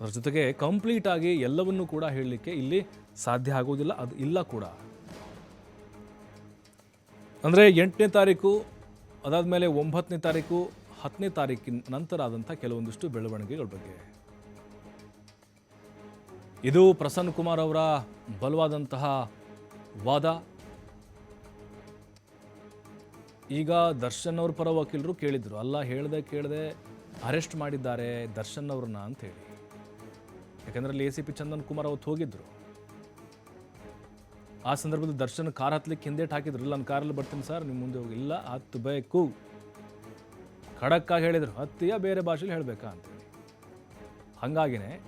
ಅದರ ಜೊತೆಗೆ ಕಂಪ್ಲೀಟ್ ಆಗಿ ಎಲ್ಲವನ್ನೂ ಕೂಡ ಹೇಳಲಿಕ್ಕೆ ಇಲ್ಲಿ ಸಾಧ್ಯ ಆಗೋದಿಲ್ಲ ಅದು ಇಲ್ಲ ಕೂಡ. ಅಂದರೆ ಎಂಟನೇ ತಾರೀಕು ಅದಾದ ಮೇಲೆ ಒಂಬತ್ತನೇ ತಾರೀಕು, ಹತ್ತನೇ ತಾರೀಕಿನ ನಂತರ ಆದಂಥ ಕೆಲವೊಂದಿಷ್ಟು ಬೆಳವಣಿಗೆಗಳ ಬಗ್ಗೆ. ಇದು ಪ್ರಸನ್ನ ಕುಮಾರ್ ಅವರ ಬಲವಾದಂತಹ ವಾದ. ಈಗ ದರ್ಶನ್ ಅವ್ರ ಪರ ವಕೀಲರು ಕೇಳಿದರು, ಅಲ್ಲ ಹೇಳ್ದೆ ಕೇಳದೆ ಅರೆಸ್ಟ್ ಮಾಡಿದ್ದಾರೆ ದರ್ಶನ್ ಅವ್ರನ್ನ ಅಂತ ಹೇಳಿ ಯಾಕಂದ್ರೆ ಅಲ್ಲಿ A C P Chandan Kumar ಅವತ್ತು ಹೋಗಿದ್ರು. ಆ ಸಂದರ್ಭದಲ್ಲಿ ದರ್ಶನ್ ಕಾರ್ ಹತ್ಲಿಕ್ಕೆ ಹಿಂದೇಟ್ ಹಾಕಿದ್ರು. ಇಲ್ಲ ಕಾರಲ್ಲಿ ಬರ್ತೀನಿ ಸರ್, ನಿಮ್ಮ ಮುಂದೆ ಹೋಗಿ. ಇಲ್ಲ, ಹತ್ತಬೇಕು. ಖಡಕ್ಕಾಗಿ ಹೇಳಿದ್ರು. ಹತ್ತಿಯ ಬೇರೆ ಭಾಷೆಲಿ ಹೇಳಬೇಕಾ ಅಂತೇಳಿ. ಹಾಗಾಗಿನೇ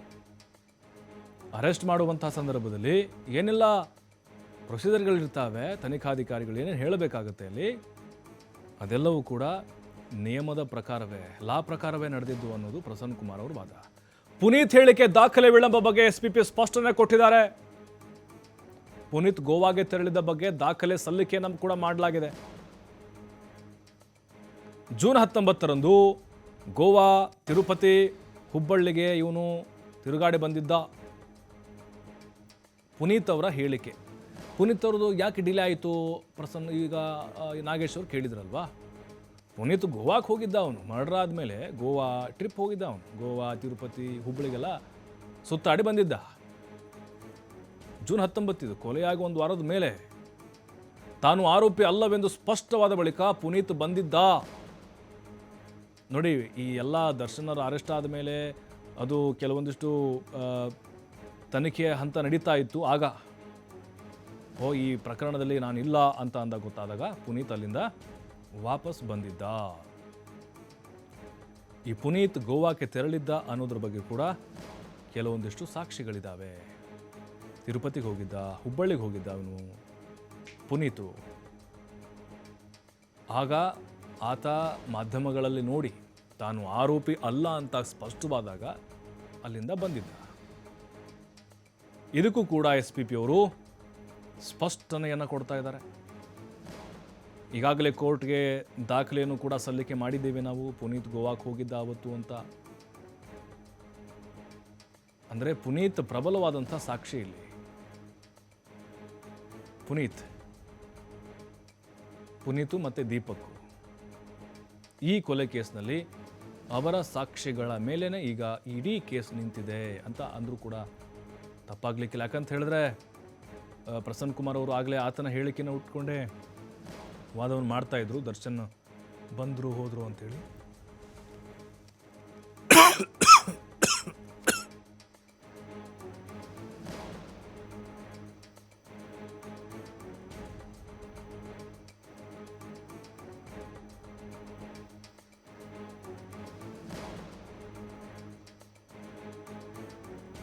ಅರೆಸ್ಟ್ ಮಾಡುವಂಥ ಸಂದರ್ಭದಲ್ಲಿ ಏನೆಲ್ಲ ಪ್ರೊಸೀಜರ್ಗಳಿರ್ತಾವೆ, ತನಿಖಾಧಿಕಾರಿಗಳು ಏನೇನು ಹೇಳಬೇಕಾಗುತ್ತೆ ಅಲ್ಲಿ, ಅದೆಲ್ಲವೂ ಕೂಡ ನಿಯಮದ ಪ್ರಕಾರವೇ, ಲಾ ಪ್ರಕಾರವೇ ನಡೆದಿದ್ದು ಅನ್ನೋದು ಪ್ರಸನ್ನ ಕುಮಾರ್ ಅವರು ವಾದ. ಪುನೀತ್ ಹೇಳಿಕೆ ದಾಖಲೆ ವಿಳಂಬ ಬಗ್ಗೆ ಎಸ್ ಪಿ ಪಿ ಸ್ಪಷ್ಟನೆ ಕೊಟ್ಟಿದ್ದಾರೆ. ಪುನೀತ್ ಗೋವಾಗೆ ತೆರಳಿದ ಬಗ್ಗೆ ದಾಖಲೆ ಸಲ್ಲಿಕೆಯನ್ನು ಕೂಡ ಮಾಡಲಾಗಿದೆ. ಜೂನ್ ಹತ್ತೊಂಬತ್ತರಂದು ಗೋವಾ, ತಿರುಪತಿ, ಹುಬ್ಬಳ್ಳಿಗೆ ಇವನು ತಿರುಗಾಡಿ ಬಂದಿದ್ದ. ಪುನೀತ್ ಅವರ ಹೇಳಿಕೆ. ಪುನೀತ್ ಅವ್ರದ್ದು ಯಾಕೆ ಡಿಲೇ ಆಯಿತು? ಪ್ರಸನ್ನ ಈಗ ನಾಗೇಶ್ ಅವ್ರು ಕೇಳಿದ್ರಲ್ವಾ? ಪುನೀತ್ ಗೋವಾಕ್ಕೆ ಹೋಗಿದ್ದ ಅವನು. ಮರ್ಡರ್ ಆದಮೇಲೆ ಗೋವಾ ಟ್ರಿಪ್ ಹೋಗಿದ್ದ ಅವನು. ಗೋವಾ, ತಿರುಪತಿ ಹುಬ್ಬಳ್ಳಿಗೆಲ್ಲ ಸುತ್ತಾಡಿ ಬಂದಿದ್ದ. ಜೂನ್ ಹತ್ತೊಂಬತ್ತಿದು ಕೊಲೆಯಾಗಿ ಒಂದು ವಾರದ ಮೇಲೆ ತಾನು ಆರೋಪಿ ಅಲ್ಲವೆಂದು ಸ್ಪಷ್ಟವಾದ ಬಳಿಕ ಪುನೀತ್ ಬಂದಿದ್ದ. ನೋಡಿ, ಈ ಎಲ್ಲ ದರ್ಶನರ ಅರೆಸ್ಟ್ ಆದ ಮೇಲೆ ಅದು ಕೆಲವೊಂದಿಷ್ಟು ತನಿಖೆ ಹಂತ ನಡೀತಾ ಇತ್ತು. ಆಗ, ಓ, ಈ ಪ್ರಕರಣದಲ್ಲಿ ನಾನು ಇಲ್ಲ ಅಂತ ಅಂದ ಗೊತ್ತಾದಾಗ ಪುನೀತ್ ಅಲ್ಲಿಂದ ವಾಪಸ್ ಬಂದಿದ್ದ. ಈ ಪುನೀತ್ ಗೋವಾಕ್ಕೆ ತೆರಳಿದ್ದ ಅನ್ನೋದ್ರ ಬಗ್ಗೆ ಕೂಡ ಕೆಲವೊಂದಿಷ್ಟು ಸಾಕ್ಷಿಗಳಿದ್ದಾವೆ ತಿರುಪತಿಗೆ ಹೋಗಿದ್ದ, ಹುಬ್ಬಳ್ಳಿಗೆ ಹೋಗಿದ್ದ ಅವನು ಪುನೀತು. ಆಗ ಆತ ಮಾಧ್ಯಮಗಳಲ್ಲಿ ನೋಡಿ ತಾನು ಆರೋಪಿ ಅಲ್ಲ ಅಂತ ಸ್ಪಷ್ಟವಾದಾಗ ಅಲ್ಲಿಂದ ಬಂದಿದ್ದ. ಇದಕ್ಕೂ ಕೂಡ ಎಸ್ ಪಿ ಪಿ ಅವರು ಸ್ಪಷ್ಟನೆಯನ್ನು ಕೊಡ್ತಾ ಇದ್ದಾರೆ. ಈಗಾಗಲೇ ಕೋರ್ಟ್ಗೆ ದಾಖಲೆಯನ್ನು ಕೂಡ ಸಲ್ಲಿಕೆ ಮಾಡಿದ್ದೇವೆ ನಾವು. ಪುನೀತ್ ಗೋವಾಕ್ಕೆ ಹೋಗಿದ್ದ ಅವತ್ತು ಅಂತ. ಅಂದರೆ ಪುನೀತ್ ಪ್ರಬಲವಾದಂಥ ಸಾಕ್ಷಿ ಇಲ್ಲಿ. ಪುನೀತ್. ಪುನೀತು ಮತ್ತು ದೀಪಕ್ ಈ ಕೊಲೆ ಕೇಸ್ನಲ್ಲಿ ಅವರ ಸಾಕ್ಷಿಗಳ ಮೇಲೇ ಈಗ ಇಡೀ ಕೇಸ್ ನಿಂತಿದೆ ಅಂತ ಅಂದರೂ ಕೂಡ ತಪ್ಪಾಗಲಿಕ್ಕಿಲ್ಲ. ಯಾಕಂತ ಹೇಳಿದ್ರೆ ಪ್ರಸನ್ನ ಕುಮಾರ್ ಅವರು ಆಗಲೇ ಆತನ ಹೇಳಿಕೆನ ಉಟ್ಕೊಂಡೇ. ವಾದವನ್ನು ಮಾಡ್ತಾ ಇದ್ರು, ದರ್ಶನ್ ಬಂದರು, ಹೋದರು ಅಂತೇಳಿ.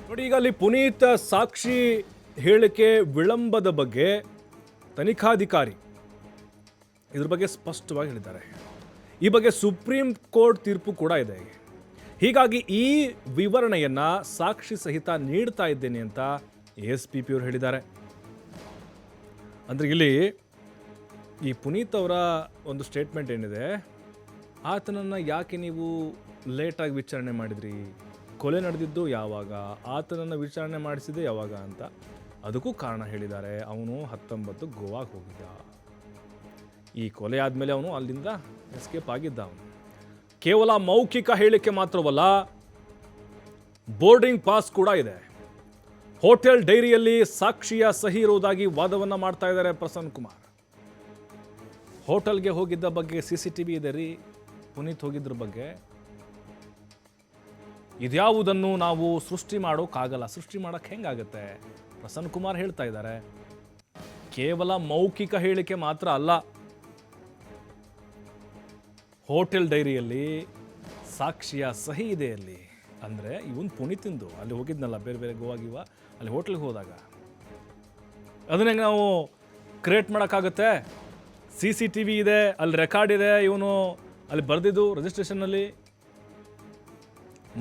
ನೋಡಿ, ಈಗ ಅಲ್ಲಿ ಪುನೀತ್ ಸಾಕ್ಷಿ ಹೇಳಿಕೆ ವಿಳಂಬದ ಬಗ್ಗೆ ತನಿಖಾಧಿಕಾರಿ ಇದ್ರ ಬಗ್ಗೆ ಸ್ಪಷ್ಟವಾಗಿ ಹೇಳಿದ್ದಾರೆ. ಈ ಬಗ್ಗೆ ಸುಪ್ರೀಂ ಕೋರ್ಟ್ ತೀರ್ಪು ಕೂಡ ಇದೆ. ಹೀಗಾಗಿ ಈ ವಿವರಣೆಯನ್ನು ಸಾಕ್ಷಿ ಸಹಿತ ನೀಡ್ತಾ ಇದ್ದೇನೆ ಅಂತ ಎಸ್ ಪಿ ಪಿ ಅವರು ಹೇಳಿದ್ದಾರೆ. ಅಂದ್ರೆ ಇಲ್ಲಿ ಈ ಪುನೀತ್ ಅವರ ಒಂದು ಸ್ಟೇಟ್ಮೆಂಟ್ ಏನಿದೆ? ಆತನನ್ನು ಯಾಕೆ ನೀವು ಲೇಟಾಗಿ ವಿಚಾರಣೆ ಮಾಡಿದ್ರಿ? ಕೊಲೆ ನಡೆದಿದ್ದು ಯಾವಾಗ? ಆತನನ್ನು ವಿಚಾರಣೆ ಮಾಡಿಸಿದೆ ಯಾವಾಗ ಅಂತ. ಅದಕ್ಕೂ ಕಾರಣ ಹೇಳಿದ್ದಾರೆ. ಅವನು ಹತ್ತೊಂಬತ್ತು ಗೋವಾಗೆ ಹೋಗಿದ್ದ. ಈ ಕೊಲೆ ಆದಮೇಲೆ ಅವನು ಅಲ್ಲಿಂದ ಎಸ್ಕೇಪ್ ಆಗಿದ್ದ ಅವನು. ಕೇವಲ ಮೌಖಿಕ ಹೇಳಿಕೆ ಮಾತ್ರವಲ್ಲ ಬೋರ್ಡಿಂಗ್ ಪಾಸ್ ಕೂಡ ಇದೆ. ಹೋಟೆಲ್ ಡೈರಿಯಲ್ಲಿ ಸಾಕ್ಷಿಯ ಸಹಿ ಇರುವುದಾಗಿ ವಾದವನ್ನು ಮಾಡ್ತಾ ಇದ್ದಾರೆ ಪ್ರಸನ್ನ ಕುಮಾರ್. ಹೋಟೆಲ್ಗೆ ಹೋಗಿದ್ದ ಬಗ್ಗೆ ಸಿ ಸಿ ಟಿ ವಿ ಇದೆ ರೀ, ಪುನೀತ್ ಹೋಗಿದ್ರ ಬಗ್ಗೆ. ಇದ್ಯಾವುದನ್ನು ನಾವು ಸೃಷ್ಟಿ ಮಾಡೋಕ್ಕಾಗಲ್ಲ, ಸೃಷ್ಟಿ ಮಾಡೋಕ್ಕೆ ಹೆಂಗಾಗತ್ತೆ? ಪ್ರಸನ್ನ ಕುಮಾರ್ ಹೇಳ್ತಾ ಇದ್ದಾರೆ. ಕೇವಲ ಮೌಖಿಕ ಹೇಳಿಕೆ ಮಾತ್ರ ಅಲ್ಲ ಹೋಟೆಲ್ ಡೈರಿಯಲ್ಲಿ ಸಾಕ್ಷಿಯ ಸಹಿ ಇದೆ ಅಲ್ಲಿ ಅಂದರೆ ಇವನು ಪುನೀತಿಂದು. ಅಲ್ಲಿ ಹೋಗಿದ್ನಲ್ಲ, ಬೇರೆ ಬೇರೆ ಗೋವಾ ಗಿವಾ ಅಲ್ಲಿ ಹೋಟ್ಲಿಗೆ ಹೋದಾಗ. ಅದನ್ನ ನಾವು ಕ್ರಿಯೇಟ್ ಮಾಡೋಕ್ಕಾಗುತ್ತೆ? ಸಿ ಸಿ ಟಿ ವಿ ಇದೆ, ಅಲ್ಲಿ ರೆಕಾರ್ಡ್ ಇದೆ ಇವನು. ಅಲ್ಲಿ ಬರೆದಿದ್ದು ರಿಜಿಸ್ಟ್ರೇಷನ್ನಲ್ಲಿ.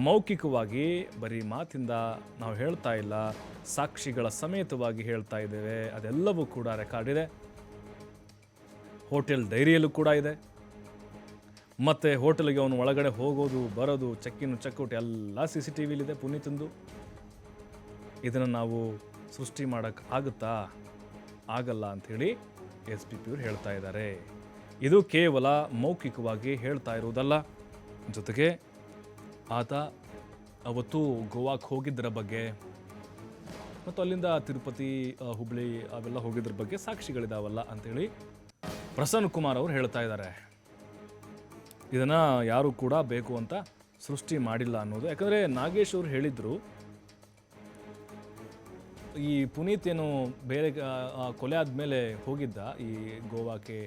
ಮೌಖಿಕವಾಗಿ ಬರೀ ಮಾತಿಂದ ನಾವು ಹೇಳ್ತಾ ಇಲ್ಲ. ಸಾಕ್ಷಿಗಳ ಸಮೇತವಾಗಿ ಹೇಳ್ತಾ ಇದ್ದೇವೆ. ಅದೆಲ್ಲವೂ ಕೂಡ ರೆಕಾರ್ಡ್ ಇದೆ. ಹೋಟೆಲ್ ಡೈರಿಯಲ್ಲೂ ಕೂಡ ಇದೆ. ಮತ್ತು ಹೋಟೆಲ್ಗೆ ಅವನು ಒಳಗಡೆ ಹೋಗೋದು, ಬರೋದು, ಚೆಕ್ಕಿನ, ಚೆಕ್ಔಟ್ ಎಲ್ಲ ಸಿ ಸಿ ಟಿ ವಿಲಿದೆ ಪುನೀತಂದು. ಇದನ್ನು ನಾವು ಸೃಷ್ಟಿ ಮಾಡೋಕ್ಕೆ ಆಗುತ್ತಾ? ಆಗಲ್ಲ ಅಂಥೇಳಿ ಎಸ್ ಪಿ ಪಿ ಹೇಳ್ತಾ ಇದ್ದಾರೆ. ಇದು ಕೇವಲ ಮೌಖಿಕವಾಗಿ ಹೇಳ್ತಾ ಇರುವುದಲ್ಲ. ಜೊತೆಗೆ ಆತ ಅವತ್ತು ಗೋವಾಕ್ಕೆ ಹೋಗಿದ್ದರ ಬಗ್ಗೆ ಮತ್ತು ಅಲ್ಲಿಂದ ತಿರುಪತಿ ಹುಬ್ಳಿ ಅವೆಲ್ಲ ಹೋಗಿದ್ರ ಬಗ್ಗೆ ಸಾಕ್ಷಿಗಳಿದಾವಲ್ಲ ಅಂಥೇಳಿ ಪ್ರಸನ್ನ ಕುಮಾರ್ ಅವರು ಹೇಳ್ತಾ ಇದ್ದಾರೆ. ಇದನ್ನು ಯಾರು ಕೂಡ ಬೇಕು ಅಂತ ಸೃಷ್ಟಿ ಮಾಡಿಲ್ಲ ಅನ್ನೋದು. ಯಾಕಂದರೆ ನಾಗೇಶ್ ಅವರು ಹೇಳಿದರು, ಈ ಪುನೀತ್ ಏನು ಬೇರೆ ಕೊಲೆ ಆದಮೇಲೆ ಹೋಗಿದ್ದ ಈ ಗೋವಾಕ್ಕೆ,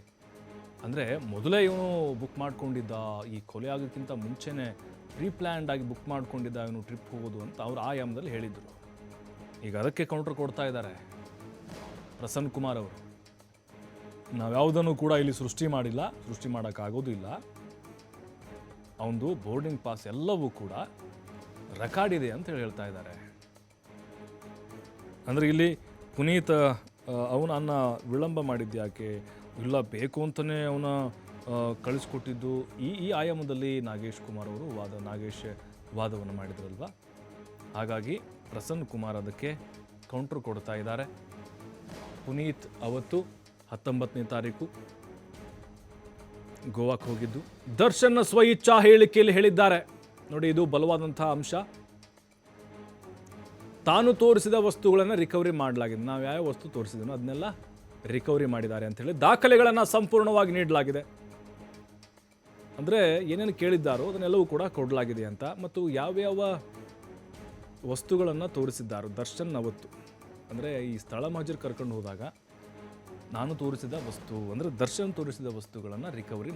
ಅಂದರೆ ಮೊದಲೇ ಇವನು ಬುಕ್ ಮಾಡ್ಕೊಂಡಿದ್ದ, ಈ ಕೊಲೆ ಆಗೋಕ್ಕಿಂತ ಮುಂಚೆನೇ ಪ್ಲ್ಯಾಂಡ್ ಆಗಿ ಬುಕ್ ಮಾಡ್ಕೊಂಡಿದ್ದ ಇವನು ಟ್ರಿಪ್ ಹೋಗೋದು ಅಂತ ಅವ್ರು ಆಯಾಮದಲ್ಲಿ ಹೇಳಿದರು. ಈಗ ಅದಕ್ಕೆ ಕೌಂಟರ್ ಕೊಡ್ತಾ ಇದ್ದಾರೆ ಪ್ರಸನ್ನ ಕುಮಾರ್ ಅವರು. ನಾವು ಯಾವುದನ್ನು ಕೂಡ ಇಲ್ಲಿ ಸೃಷ್ಟಿ ಮಾಡಿಲ್ಲ, ಸೃಷ್ಟಿ ಮಾಡೋಕ್ಕಾಗೋದು ಇಲ್ಲ ಅವನದು ಬೋರ್ಡಿಂಗ್ ಪಾಸ್ ಎಲ್ಲವೂ ಕೂಡ ರೆಕಾರ್ಡ್ ಇದೆ ಅಂತ ಹೇಳಿ ಹೇಳ್ತಾ ಇದ್ದಾರೆ. ಅಂದರೆ ಇಲ್ಲಿ ಪುನೀತ್ ಅವನನ್ನ ವಿಳಂಬ ಮಾಡಿದ್ದು ಯಾಕೆ? ಇಲ್ಲ, ಬೇಕು ಅಂತಲೇ ಅವನ ಕಳಿಸ್ಕೊಟ್ಟಿದ್ದು. ಈ ಈ ಆಯಾಮದಲ್ಲಿ ನಾಗೇಶ್ ಕುಮಾರ್ ಅವರು ವಾದ, ನಾಗೇಶ್ ವಾದವನ್ನು ಮಾಡಿದ್ರಲ್ವ? ಹಾಗಾಗಿ ಪ್ರಸನ್ನ ಕುಮಾರ್ ಅದಕ್ಕೆ ಕೌಂಟ್ರ್ ಕೊಡ್ತಾ ಇದ್ದಾರೆ. ಪುನೀತ್ ಅವತ್ತು ಹತ್ತೊಂಬತ್ತನೇ ತಾರೀಕು ಗೋವಾಕ್ಕೆ ಹೋಗಿದ್ದು. ದರ್ಶನ್ ಸ್ವ ಇಚ್ಛಾ ಹೇಳಿಕೆಯಲ್ಲಿ ಹೇಳಿದ್ದಾರೆ. ನೋಡಿ, ಇದು ಬಲವಾದಂತಹ ಅಂಶ. ತಾನು ತೋರಿಸಿದ ವಸ್ತುಗಳನ್ನು ರಿಕವರಿ ಮಾಡಲಾಗಿದೆ. ನಾವು ಯಾವ ವಸ್ತು ತೋರಿಸಿದನೋ ಅದನ್ನೆಲ್ಲ ರಿಕವರಿ ಮಾಡಿದ್ದಾರೆ ಅಂತೇಳಿ ದಾಖಲೆಗಳನ್ನು ಸಂಪೂರ್ಣವಾಗಿ ನೀಡಲಾಗಿದೆ. ಅಂದರೆ ಏನೇನು ಕೇಳಿದ್ದಾರೋ ಅದನ್ನೆಲ್ಲವೂ ಕೂಡ ಕೊಡಲಾಗಿದೆ ಅಂತ ಮತ್ತು ಯಾವ್ಯಾವ ವಸ್ತುಗಳನ್ನು ತೋರಿಸಿದ್ದಾರೋ ದರ್ಶನ್ ಅವತ್ತು. ಅಂದರೆ ಈ ಸ್ಥಳ ಮಹಜರ್ ಕರ್ಕೊಂಡು ಹೋದಾಗ ನಾನು ತೋರಿಸಿದ ವಸ್ತು ಅಂದರೆ ದರ್ಶನ್ ತೋರಿಸಿದ ವಸ್ತುಗಳನ್ನು ರಿಕವರಿ